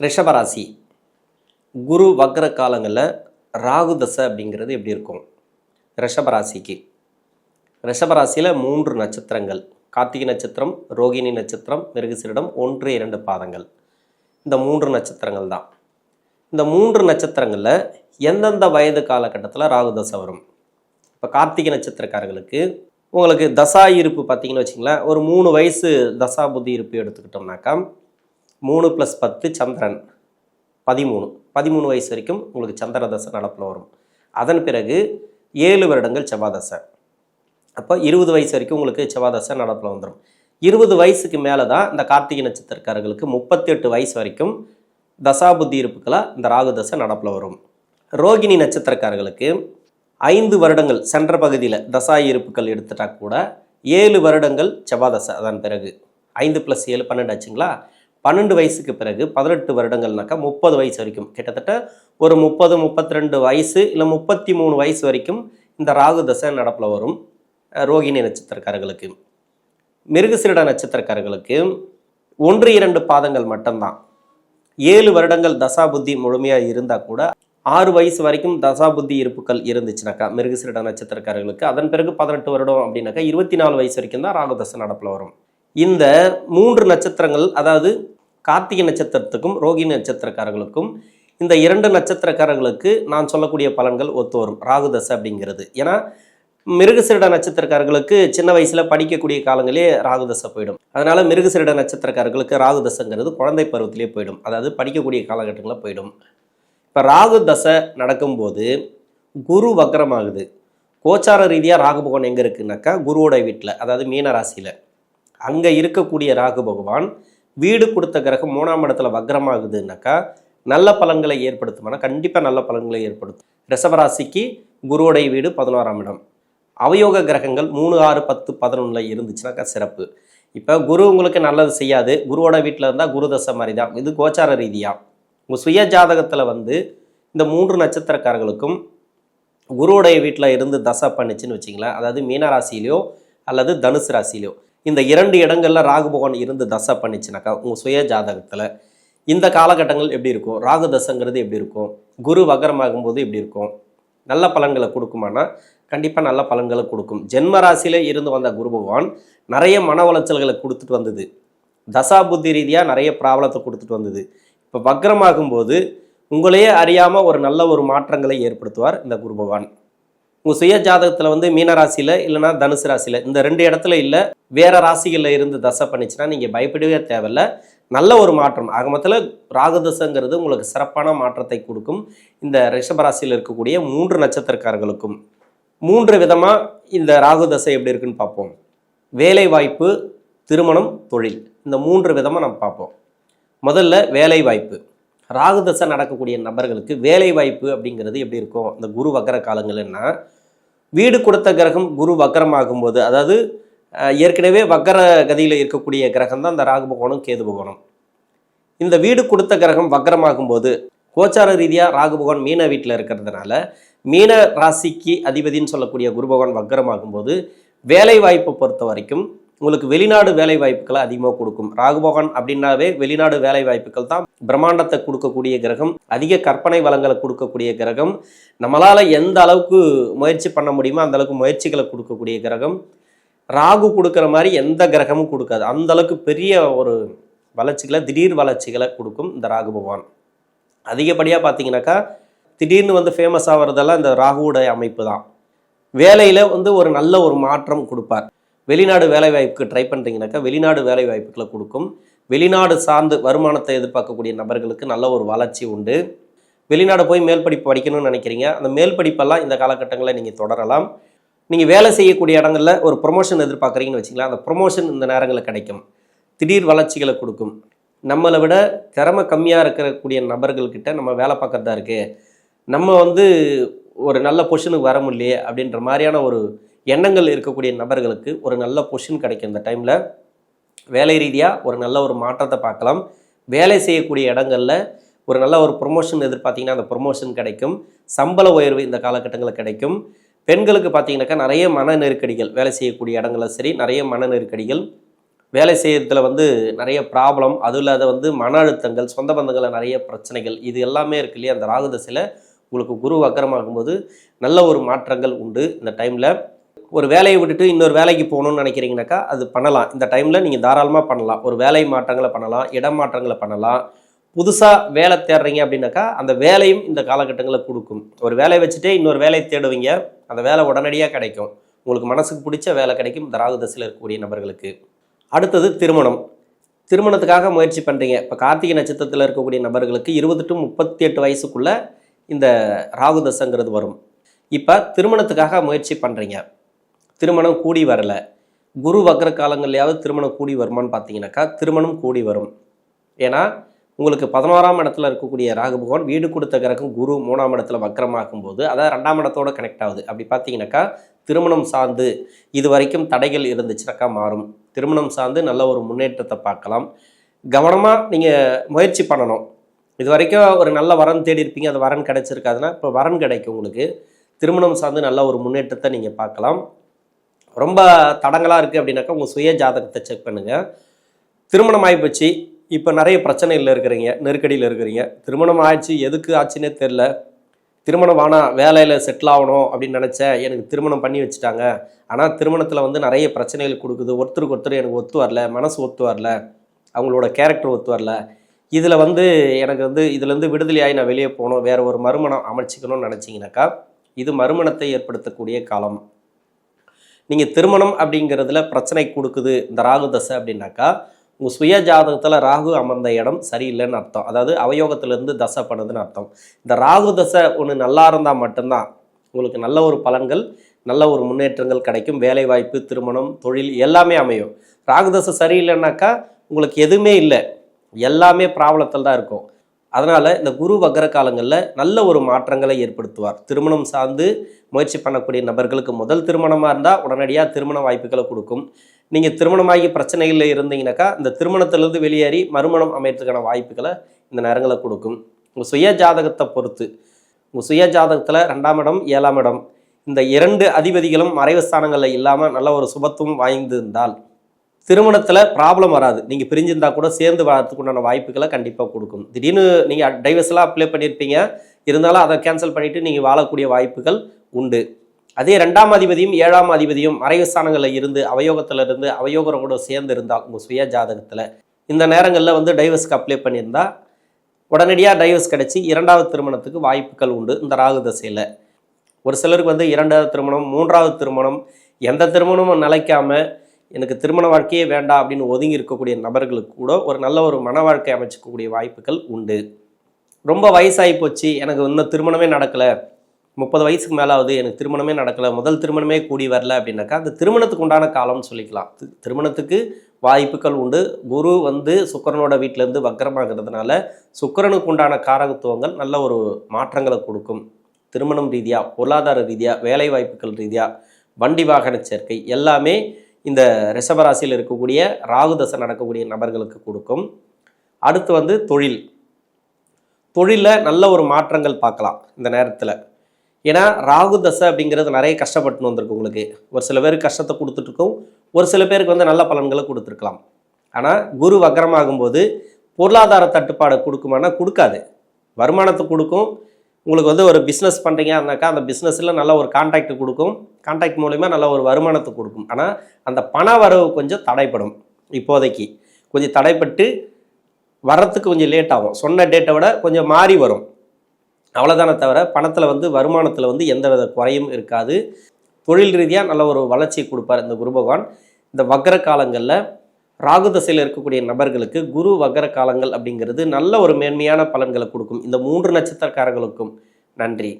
ரிஷபராசி. குரு வக்ர காலங்களில் ராகு தசை அப்படிங்கிறது எப்படி இருக்கும்? ரிஷபராசிக்கு. ரிஷபராசியில் மூன்று நட்சத்திரங்கள். கார்த்திகை நட்சத்திரம் ரோகிணி நட்சத்திரம் மிருகசிரிடம் ஒன்று இரண்டு பாதங்கள். இந்த மூன்று நட்சத்திரங்கள் தான். இந்த மூன்று நட்சத்திரங்களில் எந்தெந்த வயது காலகட்டத்தில் ராகு தசை வரும்? இப்போ கார்த்திகை நட்சத்திரக்காரர்களுக்கு உங்களுக்கு தசா இருப்பு பார்த்தீங்கன்னு வச்சிங்களேன் ஒரு மூணு வயசு தசா புத்தி இருப்பு எடுத்துக்கிட்டோம்னாக்கா மூணு ப்ளஸ் பத்து சந்திரன். பதிமூணு. பதிமூணு வயசு வரைக்கும் உங்களுக்கு சந்திர தசை நடப்பில் வரும். அதன் பிறகு ஏழு வருடங்கள் செவ்வாதசை. அப்போ இருபது வயசு வரைக்கும் உங்களுக்கு செவ்வாதசை நடப்பில் வந்துடும். இருபது வயசுக்கு மேலே தான் இந்த கார்த்திகை நட்சத்திரக்காரர்களுக்கு முப்பத்தெட்டு வயசு வரைக்கும் தசாபுத்தி இருப்புக்களாக இந்த ராகு தசை நடப்பில் வரும். ரோகிணி நட்சத்திரக்காரர்களுக்கு ஐந்து வருடங்கள் சென்ற பகுதியில் தசா இருப்புகள் எடுத்துட்டா கூட ஏழு வருடங்கள் செவ்வாதசை. அதன் பிறகு ஐந்து ப்ளஸ் ஏழு பன்னெண்டு ஆச்சுங்களா? பன்னெண்டு வயசுக்கு பிறகு பதினெட்டு வருடங்கள்னாக்கா முப்பது வயசு வரைக்கும். கிட்டத்தட்ட ஒரு முப்பது முப்பத்தி ரெண்டு வயசு இல்லை முப்பத்தி மூணு வயசு வரைக்கும் இந்த ராகு தசை நடப்பில் வரும். ரோகிணி நட்சத்திரக்காரர்களுக்கு. மிருகசிரிட நட்சத்திரக்காரர்களுக்கு ஒன்று இரண்டு பாதங்கள் மட்டும்தான். ஏழு வருடங்கள் தசாபுத்தி முழுமையாக இருந்தால் கூட ஆறு வயசு வரைக்கும் தசாபுத்தி இருப்புகள் இருந்துச்சுனாக்கா மிருகசிரிட நட்சத்திரக்காரர்களுக்கு அதன் பிறகு பதினெட்டு வருடம் அப்படின்னாக்கா இருபத்தி நாலு வயசு வரைக்கும் தான் ராகுதசை நடப்பில் வரும். இந்த மூன்று நட்சத்திரங்கள் அதாவது கார்த்திகை நட்சத்திரத்துக்கும் ரோகிணி நட்சத்திரக்காரர்களுக்கும் இந்த இரண்டு நட்சத்திரக்காரர்களுக்கு நான் சொல்லக்கூடிய பலன்கள் ஒத்து வரும் ராகுதசை அப்படிங்கிறது. ஏன்னா மிருகசிரட நட்சத்திரக்காரர்களுக்கு சின்ன வயசில் படிக்கக்கூடிய காலங்களே ராகுதசை போயிடும். அதனால் மிருகசிரட நட்சத்திரக்காரர்களுக்கு ராகுதசைங்கிறது குழந்தை பருவத்திலே போயிடும். அதாவது படிக்கக்கூடிய காலகட்டங்களில் போயிடும். இப்போ ராகு தசை நடக்கும்போது குரு வக்கரமாகுது கோச்சார ரீதியாக ராகு பகவான் எங்கே இருக்குன்னாக்கா குருவோட வீட்டில் அதாவது மீன ராசியில் அங்கே இருக்கக்கூடிய ராகு பகவான் வீடு கொடுத்த கிரகம் மூணாம் இடத்துல வக்ரமாகுதுன்னாக்கா நல்ல பலன்களை ஏற்படுத்துமானா கண்டிப்பாக நல்ல பலன்களை ஏற்படுத்தும். ரிஷபராசிக்கு குருவோடைய வீடு பதினோராம் இடம். அவயோக கிரகங்கள் மூணு ஆறு பத்து பதினொன்றில் இருந்துச்சுனாக்கா சிறப்பு. இப்போ குரு உங்களுக்கு நல்லது செய்யாது. குருவோட வீட்டில் இருந்தால் குரு தசை மாதிரி தான் இது கோச்சார ரீதியாக உங்கள் சுய ஜாதகத்தில் வந்து இந்த மூன்று நட்சத்திரக்காரர்களுக்கும் குருவுடைய வீட்டில் இருந்து தசை பண்ணுச்சுன்னு வச்சிங்களேன். அதாவது மீனராசிலையோ அல்லது தனுசு ராசிலையோ இந்த இரண்டு இடங்களில் ராகு பகவான் இருந்து தசை பண்ணிச்சுனாக்கா உங்கள் சுய ஜாதகத்தில் இந்த காலகட்டங்கள் எப்படி இருக்கும்? ராகு தசைங்கிறது எப்படி இருக்கும்? குரு வகரமாகும்போது எப்படி இருக்கும்? நல்ல பலன்களை கொடுக்குமானா? கண்டிப்பாக நல்ல பலன்களை கொடுக்கும். ஜென்ம ராசியில இருந்து வந்த குரு பகவான் நிறைய மன உளைச்சல்களை கொடுத்துட்டு வந்தது. தசா புத்தி ரீதியாக நிறைய ப்ராப்ளத்தை கொடுத்துட்டு வந்தது. இப்போ வக்ரமாகும்போது உங்களையே அறியாமல் ஒரு நல்ல ஒரு மாற்றங்களை ஏற்படுத்துவார் இந்த குரு பகவான். உங்கள் சுய ஜாதகத்தில் வந்து மீன ராசியில் இல்லைனா தனுசு ராசியில் இந்த ரெண்டு இடத்துல இல்லை வேறு ராசிகளில் இருந்து தசை பண்ணிச்சுன்னா நீங்கள் பயப்படவே தேவையில்ல. நல்ல ஒரு மாற்றம். ஆக மொத்தத்தில் ராகுதசங்கிறது உங்களுக்கு சிறப்பான மாற்றத்தை கொடுக்கும். இந்த ரிஷபராசியில் இருக்கக்கூடிய மூன்று நட்சத்திரக்காரர்களுக்கும். மூன்று விதமாக இந்த ராகுதசை எப்படி இருக்குன்னு பார்ப்போம். வேலை வாய்ப்பு திருமணம் தொழில். இந்த மூன்று விதமாக நம்ம பார்ப்போம். முதல்ல வேலை வாய்ப்பு ராகுதசை நடக்கக்கூடிய நபர்களுக்கு வேலை வாய்ப்பு அப்படிங்கிறது எப்படி இருக்கும்? இந்த குரு வக்கர காலங்கள்னா வீடு கொடுத்த கிரகம் குரு வக்கரமாகும் போது அதாவது ஏற்கனவே வக்கர கதியில் இருக்கக்கூடிய கிரகம் தான் இந்த ராகு பகவானும் கேது பகவானும். இந்த வீடு கொடுத்த கிரகம் வக்கரமாகும் போது கோச்சார ரீதியாக ராகு பகவான் மீன வீட்டில் இருக்கிறதுனால மீன ராசிக்கு அதிபதின்னு சொல்லக்கூடிய குரு பகவான் வக்கரமாகும் போது வேலை வாய்ப்பை பொறுத்த வரைக்கும் உங்களுக்கு வெளிநாடு வேலை வாய்ப்புகளை அதிகமாக கொடுக்கும். ராகு பகவான் அப்படின்னாவே வெளிநாடு வேலை வாய்ப்புகள் தான் பிரம்மாண்டத்தை கொடுக்கக்கூடிய கிரகம் அதிக கற்பனை வளங்களை கொடுக்கக்கூடிய கிரகம் நம்மளால் எந்த அளவுக்கு முயற்சி பண்ண முடியுமோ அந்த அளவுக்கு முயற்சிகளை கொடுக்கக்கூடிய கிரகம். ராகு கொடுக்குற மாதிரி எந்த கிரகமும் கொடுக்காது. அந்த அளவுக்கு பெரிய ஒரு வளர்ச்சிகளை திடீர் வளர்ச்சிகளை கொடுக்கும் இந்த ராகு பகவான் அதிகப்படியாக பார்த்தீங்கன்னாக்கா திடீர்னு வந்து ஃபேமஸ் ஆகிறதெல்லாம் இந்த ராகுவோட அமைப்பு தான். வேலையில் வந்து ஒரு நல்ல ஒரு மாற்றம் கொடுப்பார். வெளிநாடு வேலைவாய்ப்புக்கு ட்ரை பண்ணுறீங்கனாக்கா வெளிநாடு வேலைவாய்ப்புகளை கொடுக்கும். வெளிநாடு சார்ந்து வருமானத்தை எதிர்பார்க்கக்கூடிய நபர்களுக்கு நல்ல ஒரு வளர்ச்சி உண்டு. வெளிநாடு போய் மேல் படிப்பு படிக்கணும்னு நினைக்கிறீங்க. அந்த மேல் படிப்பெல்லாம் இந்த காலகட்டங்களில் நீங்கள் தொடரலாம். நீங்கள் வேலை செய்யக்கூடிய இடங்களில் ஒரு ப்ரொமோஷன் எதிர்பார்க்குறீங்கன்னு வச்சுங்களேன் அந்த ப்ரொமோஷன் இந்த நேரங்களில் கிடைக்கும். திடீர் வளர்ச்சிகளை கொடுக்கும். நம்மளை விட திறமை கம்மியாக இருக்கக்கூடிய நபர்கள்கிட்ட நம்ம வேலை பார்க்கறதா இருக்குது நம்ம வந்து ஒரு நல்ல பொசிஷனுக்கு வர முடியலையே அப்படின்ற மாதிரியான ஒரு எண்ணங்கள் இருக்கக்கூடிய நபர்களுக்கு ஒரு நல்ல பொஷன் கிடைக்கும். இந்த டைமில் வேலை ரீதியாக ஒரு நல்ல ஒரு மாற்றத்தை பார்க்கலாம். வேலை செய்யக்கூடிய இடங்களில் ஒரு நல்ல ஒரு ப்ரொமோஷன் எதிர்பார்த்தீங்கன்னா அந்த ப்ரொமோஷன் கிடைக்கும். சம்பள உயர்வு இந்த காலகட்டங்களில் கிடைக்கும். பெண்களுக்கு பார்த்தீங்கன்னாக்கா நிறைய மன நெருக்கடிகள் வேலை செய்யக்கூடிய இடங்களில் சரி நிறைய மன நெருக்கடிகள். வேலை செய்யறதுல வந்து நிறைய ப்ராப்ளம் அதுவும் இல்லாத வந்து மன அழுத்தங்கள் சொந்த பந்தங்களில் நிறைய பிரச்சனைகள் இது எல்லாமே இருக்கு இல்லையா? அந்த ராகு தசையில் உங்களுக்கு குரு அக்கரமாகும்போது நல்ல ஒரு மாற்றங்கள் உண்டு. இந்த டைமில் ஒரு வேலையை விட்டுட்டு இன்னொரு வேலைக்கு போகணும்னு நினைக்கிறீங்கனாக்கா அது பண்ணலாம். இந்த டைமில் நீங்கள் தாராளமாக பண்ணலாம். ஒரு வேலை மாற்றங்களை பண்ணலாம் இடம் மாற்றங்களை பண்ணலாம். புதுசாக வேலை தேடுறீங்க அப்படின்னாக்கா அந்த வேலையும் இந்த காலகட்டங்களில் கொடுக்கும். ஒரு வேலையை வச்சுட்டே இன்னொரு வேலையை தேடுவீங்க அந்த வேலை உடனடியாக கிடைக்கும். உங்களுக்கு மனசுக்கு பிடிச்ச வேலை கிடைக்கும் இந்த ராகு தசையில் இருக்கக்கூடிய நபர்களுக்கு. அடுத்தது திருமணம். திருமணத்துக்காக முயற்சி பண்ணுறீங்க இப்போ கார்த்திகை நட்சத்திரத்தில் இருக்கக்கூடிய நபர்களுக்கு இருபது டு முப்பத்தி எட்டு வயசுக்குள்ளே இந்த ராகு தசைங்கிறது வரும். இப்போ திருமணத்துக்காக முயற்சி பண்ணுறீங்க திருமணம் கூடி வரல. குரு வக்ர காலங்கள்லையாவது திருமணம் கூடி வருமான்னு பார்த்தீங்கன்னாக்கா திருமணம் கூடி வரும். ஏன்னா உங்களுக்கு பதினோராம் இடத்துல இருக்கக்கூடிய ராகு பகவான் வீடு கொடுத்த கிரகம் குரு மூணாம் இடத்துல வக்ரமாக்கும் போது அதாவது ரெண்டாம் இடத்தோட கனெக்ட் ஆகுது. அப்படி பார்த்தீங்கன்னாக்கா திருமணம் சார்ந்து இது வரைக்கும் தடைகள் இருந்துச்சுனாக்கா மாறும். திருமணம் சார்ந்து நல்ல ஒரு முன்னேற்றத்தை பார்க்கலாம். கவனமாக நீங்கள் முயற்சி பண்ணணும். இது வரைக்கும் ஒரு நல்ல வரன் தேடி இருப்பீங்க அது வரன் கிடைச்சிருக்காதுன்னா இப்போ வரன் கிடைக்கும் உங்களுக்கு. திருமணம் சார்ந்து நல்ல ஒரு முன்னேற்றத்தை நீங்கள் பார்க்கலாம். ரொம்ப தடங்களாக இருக்குது அப்படின்னாக்கா உங்கள் சுய ஜாதகத்தை செக் பண்ணுங்கள் திருமணம் ஆகிப்போச்சு இப்போ நிறைய பிரச்சனையில் இருக்கிறீங்க. நெருக்கடியில் இருக்கிறீங்க. திருமணம் ஆயிடுச்சு. எதுக்கு ஆச்சுன்னே தெரில திருமணம் ஆனால் வேலையில் செட்டில் ஆகணும் அப்படின்னு நினச்சேன் எனக்கு திருமணம் பண்ணி வச்சுட்டாங்க. ஆனால் திருமணத்தில் வந்து நிறைய பிரச்சனைகள் கொடுக்குது. ஒருத்தருக்கு ஒருத்தர் எனக்கு ஒத்து வரல. மனசு ஒத்து வரல. அவங்களோட கேரக்டர் ஒத்து வரல. இதில் வந்து எனக்கு வந்து இதுலேருந்து விடுதலையாகி நான் வெளியே போகணும். வேறு ஒரு மறுமணம் அமைச்சிக்கணும்னு நினச்சிங்கனாக்கா இது மறுமணத்தை ஏற்படுத்தக்கூடிய காலம். நீங்கள் திருமணம் அப்படிங்கிறதுல பிரச்சனை கொடுக்குது இந்த ராகு தசை அப்படின்னாக்கா உங்கள் சுய ஜாதகத்தில் ராகு அமர்ந்த இடம் சரியில்லைன்னு அர்த்தம். அதாவது அவயோகத்திலேருந்து தசை பண்ணுதுன்னு அர்த்தம். இந்த ராகு தசை ஒன்று நல்லா இருந்தால் மட்டும்தான் உங்களுக்கு நல்ல ஒரு பலன்கள் நல்ல ஒரு முன்னேற்றங்கள் கிடைக்கும். வேலைவாய்ப்பு திருமணம் தொழில் எல்லாமே அமையும். ராகு தசை சரியில்லைன்னாக்கா உங்களுக்கு எதுவுமே இல்லை. எல்லாமே ப்ராப்ளத்தில் தான் இருக்கும். அதனால் இந்த குரு வக்கர காலங்களில் நல்ல ஒரு மாற்றங்களை ஏற்படுத்துவார். திருமணம் சார்ந்து முயற்சி பண்ணக்கூடிய நபர்களுக்கு முதல் திருமணமாக இருந்தால் உடனடியாக திருமண வாய்ப்புகளை கொடுக்கும். நீங்கள் திருமணமாகி பிரச்சனைகளில் இருந்தீங்கனாக்கா இந்த திருமணத்திலிருந்து வெளியேறி மறுமணம் அமையறதுக்கான வாய்ப்புகளை இந்த நேரங்களை கொடுக்கும். உங்கள் சுய ஜாதகத்தை பொறுத்து உங்கள் சுய ஜாதகத்தில் ரெண்டாம் இடம் ஏழாம் இடம் இந்த இரண்டு அதிபதிகளும் மறைவு ஸ்தானங்களில் இல்லாமல் நல்ல ஒரு சுபத்துவம் வாய்ந்திருந்தால் திருமணத்தில் ப்ராப்ளம் வராது. நீங்கள் பிரிஞ்சிருந்தா கூட சேர்ந்து வாழறதுக்கு உண்டான வாய்ப்புகளை கண்டிப்பாக கொடுக்கும். திடீர்னு நீங்கள் டைவர்ஸ்லாம் அப்ளை பண்ணியிருப்பீங்க இருந்தாலும் அதை கேன்சல் பண்ணிவிட்டு நீங்கள் வாழக்கூடிய வாய்ப்புகள் உண்டு. அதே ரெண்டாம் அதிபதியும் ஏழாம் அதிபதியும் மறைவுஸ்தானங்களில் இருந்து அவயோகத்தில் இருந்து அவயோகம் கூட சேர்ந்து இருந்தால் உங்கள் சுய ஜாதகத்தில். இந்த நேரங்களில் வந்து டைவர்ஸ்க்கு அப்ளை பண்ணியிருந்தால் உடனடியாக டைவர்ஸ் கிடச்சி இரண்டாவது திருமணத்துக்கு வாய்ப்புகள் உண்டு இந்த ராகு தசையில். ஒரு சிலருக்கு வந்து இரண்டாவது திருமணம் மூன்றாவது திருமணம் எந்த திருமணமும் நிலைக்காமல் எனக்கு திருமண வாழ்க்கையே வேண்டாம் அப்படின்னு ஒதுங்கி இருக்கக்கூடிய நபர்களுக்கு கூட ஒரு நல்ல ஒரு மன வாழ்க்கை அமைச்சிக்கக்கூடிய வாய்ப்புகள் உண்டு. ரொம்ப வயசாகி போச்சு எனக்கு இன்னும் திருமணமே நடக்கலை. முப்பது வயசுக்கு மேலாவது எனக்கு திருமணமே நடக்கலை முதல் திருமணமே கூடி வரல அப்படின்னாக்கா அந்த திருமணத்துக்கு உண்டான காலம்னு சொல்லிக்கலாம். திருமணத்துக்கு வாய்ப்புகள் உண்டு. குரு வந்து சுக்கரனோட வீட்டிலேருந்து வக்கரமாகிறதுனால சுக்கிரனுக்கு உண்டான காரகத்துவங்கள் நல்ல ஒரு மாற்றங்களை கொடுக்கும். திருமணம் ரீதியாக பொருளாதார ரீதியாக வேலை வாய்ப்புகள் ரீதியாக வண்டி வாகன சேர்க்கை எல்லாமே இந்த ரிஷபராசியில் இருக்கக்கூடிய ராகு தசை நடக்கக்கூடிய நபர்களுக்கு கொடுக்கும். அடுத்து வந்து தொழில். தொழிலில் நல்ல ஒரு மாற்றங்கள் பார்க்கலாம் இந்த நேரத்தில். ஏன்னா ராகு தசை அப்படிங்கிறது நிறைய கஷ்டப்பட்டு வந்திருக்கு உங்களுக்கு. ஒரு சில பேருக்கு கஷ்டத்தை கொடுத்துட்ருக்கும். ஒரு சில பேருக்கு வந்து நல்ல பலன்களை கொடுத்துருக்கலாம். ஆனால் குரு வக்கரமாகும்போது பொருளாதார தட்டுப்பாடை கொடுக்குமானா கொடுக்காது. வருமானத்தை கொடுக்கும். உங்களுக்கு வந்து ஒரு பிஸ்னஸ் பண்ணுறீங்கன்னாக்கா அந்த பிஸ்னஸில் நல்ல ஒரு கான்டாக்ட் கொடுக்கும். கான்டாக்ட் மூலிமா நல்ல ஒரு வருமானத்தை கொடுக்கும். ஆனால் அந்த பண வரவு கொஞ்சம் தடைப்படும் இப்போதைக்கு. கொஞ்சம் தடைப்பட்டு வரத்துக்கு கொஞ்சம் லேட் ஆகும். சொன்ன டேட்டை விட கொஞ்சம் மாறி வரும். அவ்வளோதானே தவிர பணத்தில் வந்து வருமானத்தில் வந்து எந்த வித குறையும் இருக்காது. தொழில் ரீதியாக நல்ல ஒரு வளர்ச்சியை கொடுப்பார் இந்த குரு பகவான். இந்த வக்கர காலங்களில் ராகு தசையில் இருக்கக்கூடிய நபர்களுக்கு குரு வகர காலங்கள் அப்படிங்கிறது நல்ல ஒரு மேன்மையான பலன்களை கொடுக்கும். இந்த மூன்று நட்சத்திரக்காரர்களுக்கும் நன்றி.